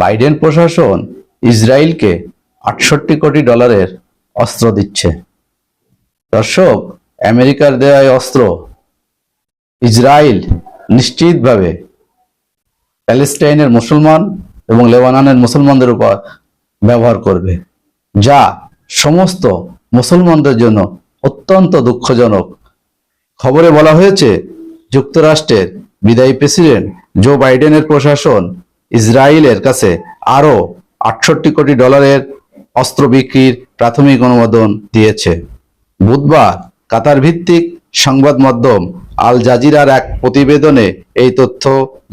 Biden প্রশাসন ইসরায়েলকে আটষট্টি কোটি ডলারের অস্ত্র দিচ্ছে। দর্শক, আমেরিকার দেওয়া অস্ত্র। ইসরায়েল নিশ্চিতভাবে প্যালেস্টাইনের মুসলমান এবং লেবাননের মুসলমানদের উপর ব্যবহার করবে, যা সমস্ত মুসলমানদের জন্য অত্যন্ত দুঃখজনক। খবরে বলা হয়েছে, যুক্তরাষ্ট্রের বিদায়ী প্রেসিডেন্ট জো বাইডেনের প্রশাসন ইসরায়েলের কাছে আরও আটষট্টি কোটি ডলারের অস্ত্র বিক্রির প্রাথমিক অনুমোদন দিয়েছে। বুধবার কাতার ভিত্তিক সংবাদ মাধ্যম আল জাজিরার এক প্রতিবেদনে এই তথ্য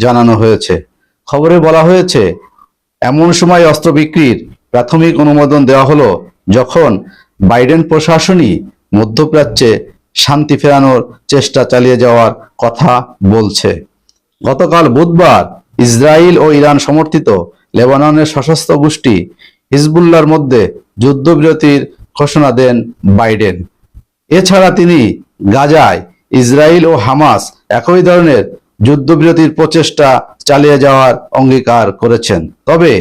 জানানো হয়েছে। খবরে বলা হয়েছে, এমন সময় অস্ত্র বিক্রির প্রাথমিক অনুমোদন দেওয়া হলো যখন বাইডেন প্রশাসনই মধ্যপ্রাচ্যে শান্তি ফেরানোর চেষ্টা চালিয়ে যাওয়ার কথা বলছে। গতকাল বুধবার ইসরায়েল ও ইরান সমর্থিত লেবাননের সশস্ত্র গোষ্ঠী হিজবুল্লার মধ্যে যুদ্ধবিরতির ঘোষণা দেন বাইডেন। এছাড়া তিনি গাজায় ইসরায়েল ও হামাস একই ধরনের যুদ্ধবিরতির প্রচেষ্টা চালিয়ে যাওয়ার অঙ্গীকার করেছেন। তবে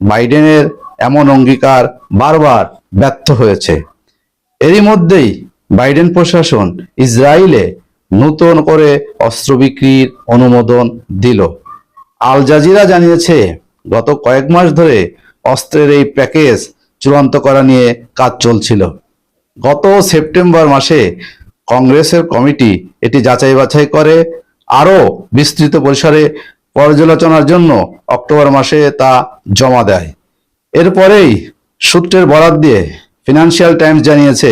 বাইডেনের এমন অঙ্গীকার বারবার ব্যর্থ হয়েছে। এরই মধ্যেই বাইডেন প্রশাসন ইসরায়েলে নতুন করে অস্ত্র বিক্রির অনুমোদন দিল। আল জাজিরা জানিয়েছে, গত কয়েক মাস ধরে অস্ত্রের এই প্যাকেজ চূড়ান্ত করা নিয়ে কাজ চলছিল। গত সেপ্টেম্বর মাসে কংগ্রেসের কমিটি এটি যাচাই বাছাই করে। আরও বিস্তৃত পরিসরে পর্যালোচনার জন্য অক্টোবর মাসে তা জমা দেয়। এরপরেই সূত্রের বরাত দিয়ে ফিনান্সিয়াল টাইমস জানিয়েছে,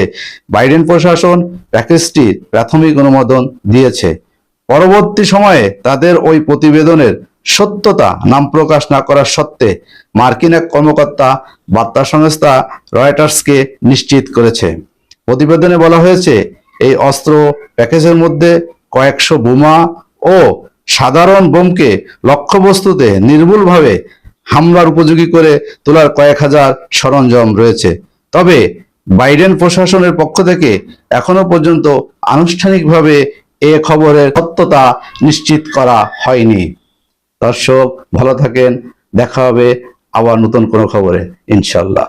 বাইডেন প্রশাসন প্যাকেজটির প্রাথমিক অনুমোদন দিয়েছে। পরবর্তী সময়ে তাদের ওই প্রতিবেদনের সত্যতা, নাম প্রকাশ না করার সত্ত্বে মার্কিন এক কর্মকর্তা বার্তা সংস্থা রয়টার্সকে নিশ্চিত করেছে। প্রতিবেদনে বলা হয়েছে, এই অস্ত্র প্যাকেজের মধ্যে কয়েকশো বোমা ও সাধারণ বোমকে লক্ষ্যবস্তুতে নির্ভুলভাবে হামলার উপযোগী করে তোলার কয়েক হাজার সরঞ্জাম রয়েছে। তবে বাইডেন প্রশাসনের পক্ষ থেকে এখনও পর্যন্ত আনুষ্ঠানিকভাবে এ খবরের সত্যতা নিশ্চিত করা হয়নি। দর্শক ভালো থাকেন। দেখা হবে আবার নতুন কোনো খবরে ইনশাল্লাহ